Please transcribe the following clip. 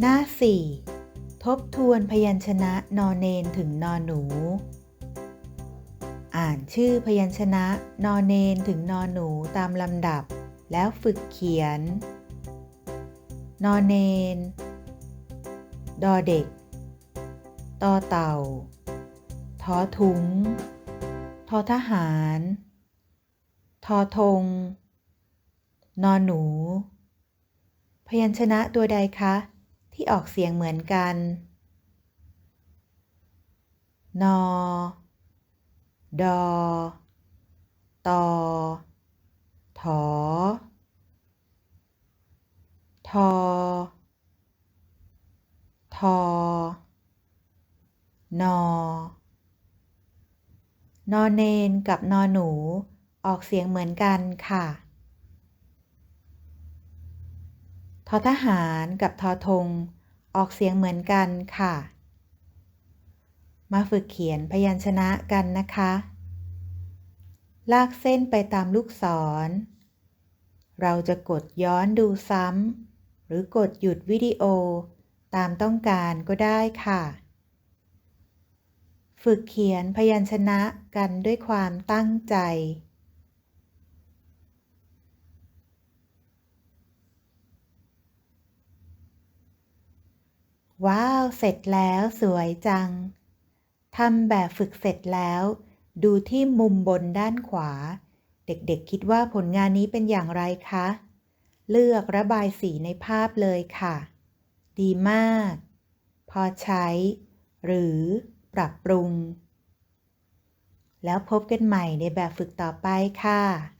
หน้า 4 ทบทวนพยัญชนะนอนเนนถึงนอนหนู อ่านชื่อพยัญชนะนอนเนนถึงนอนหนูตามลำดับ แล้วฝึกเขียน นอนเนน ดอเด็ก ตอเต่า ทอถุง ทอทหาร ทอธง นอนหนู พยัญชนะตัวใดคะ ออกเสียงเหมือนกัน นอ ดอ ตอ ถอ ทอ ทอนอนอเนนกับนอหนู ออกเสียงเหมือนกันค่ะทอทหารกับทอธง ออกเสียงเหมือนกันค่ะ มาฝึกเขียนพยัญชนะกันนะคะ ลากเส้นไปตามลูกศร เราจะกดย้อนดูซ้ำหรือกดหยุดวิดีโอตามต้องการก็ได้ค่ะ ฝึกเขียนพยัญชนะกันด้วยความตั้งใจ ว้าว เสร็จแล้วสวยจัง ทำแบบฝึกเสร็จแล้ว ดูที่มุมบนด้านขวา เด็กๆคิดว่าผลงานนี้เป็นอย่างไรคะ เลือกระบายสีในภาพเลยค่ะ ดีมาก พอใช้ หรือปรับปรุง แล้วพบกันใหม่ในแบบฝึกต่อไปค่ะ